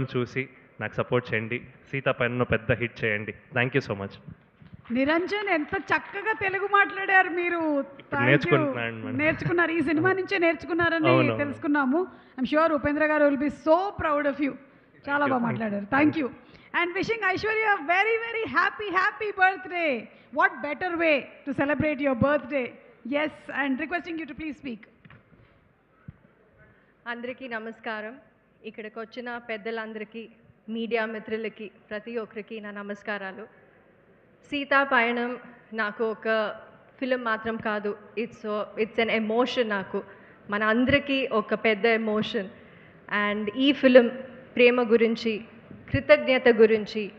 చూసి నాకు సపోర్ట్ చేయండి. సీతా పైన పెద్ద హిట్ చేయండి. Thank you so much Niranjan ఎంత చక్కగా తెలుగు మాట్లాడారు మీరు. నేర్చుకున్నారు. ఈ సినిమా నుంచే నేర్చుకున్నారని. తెలుసుకున్నాము. I'm sure Upendra garu will be so proud of you చాలా బాగా మాట్లాడారు. Thank you and wishing Aishwarya very very happy happy birthday what better way to celebrate your birthday yes and requesting you to please speak అందరికీ నమస్కారం. ఇక్కడికి వచ్చిన పెద్దలందరికీ media మిత్రులకి ప్రతి ఒక్కరికి నా నమస్కారాలు. సీతా పయనం నాకు ఒక ఫిలిం మాత్రం కాదు ఇట్స్ ఇట్స్ అన్ ఎమోషన్ నాకు. మన అందరికీ ఒక పెద్ద ఎమోషన్. అండ్ ఈ ఫిలిం ప్రేమ గురించి కృతజ్ఞత గురించి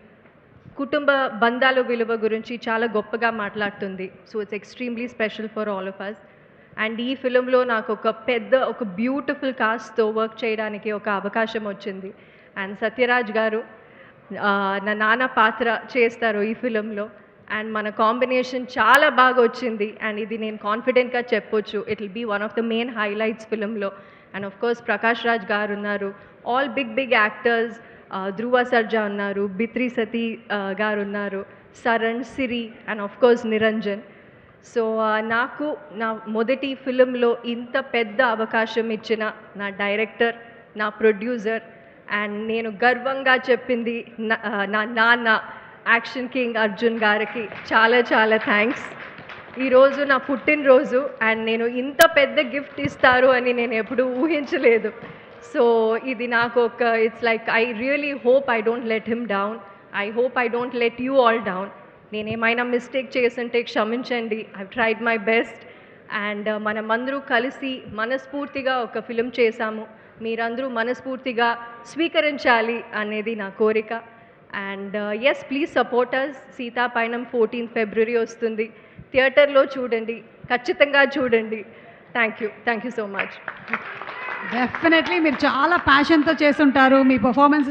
కుటుంబ బంధాల విలువ గురించి చాలా గొప్పగా మాట్లాడుతుంది. So it's extremely special for all of us and ఈ ఫిలింలో నాకు ఒక పెద్ద ఒక బ్యూటిఫుల్ కాస్ట్తో వర్క్ చేయడానికి ఒక అవకాశం వచ్చింది. అండ్ సత్యరాజ్ గారు నా నాన్న పాత్ర చేస్తారు ఈ ఫిలింలో. అండ్ మన కాంబినేషన్ చాలా బాగా వచ్చింది. అండ్ ఇది నేను కాన్ఫిడెంట్గా చెప్పొచ్చు. It will be one of the main highlights ఫిలింలో. And of course Prakash Raj garu ఉన్నారు. All big big actors Dhruva Sarja ఉన్నారు. బిత్రి సతీ గారు ఉన్నారు. Saran Siri and of course Niranjan so నాకు నా మొదటి ఫిలింలో ఇంత పెద్ద అవకాశం ఇచ్చిన నా డైరెక్టర్ నా ప్రొడ్యూసర్ అండ్ నేను గర్వంగా చెప్పింది నా నా నాన్న యాక్షన్ కింగ్ అర్జున్ గారికి చాలా చాలా థ్యాంక్స్. ఈరోజు నా పుట్టినరోజు అండ్ నేను ఇంత పెద్ద గిఫ్ట్ ఇస్తారు అని నేను ఎప్పుడూ ఊహించలేదు. సో ఇది నాకు ఒక it's like I really hope I don't let him down I hope I don't let you all down నేను ఏమైనా మిస్టేక్ చేసుంటే క్షమించండి. I tried my best and uh, మనమందరూ కలిసి మనస్ఫూర్తిగా ఒక ఫిలిం చేశాము. మీరందరూ మనస్ఫూర్తిగా స్వీకరించాలి అనేది నా కోరిక. And yes please supporters Seethapayanam fourteenth February వస్తుంది. థియేటర్లో చూడండి. ఖచ్చితంగా చూడండి. Thank you thank you so much definitely మీరు చాలా ప్యాషన్తో చేస్తుంటారు. మీ పర్ఫార్మెన్స్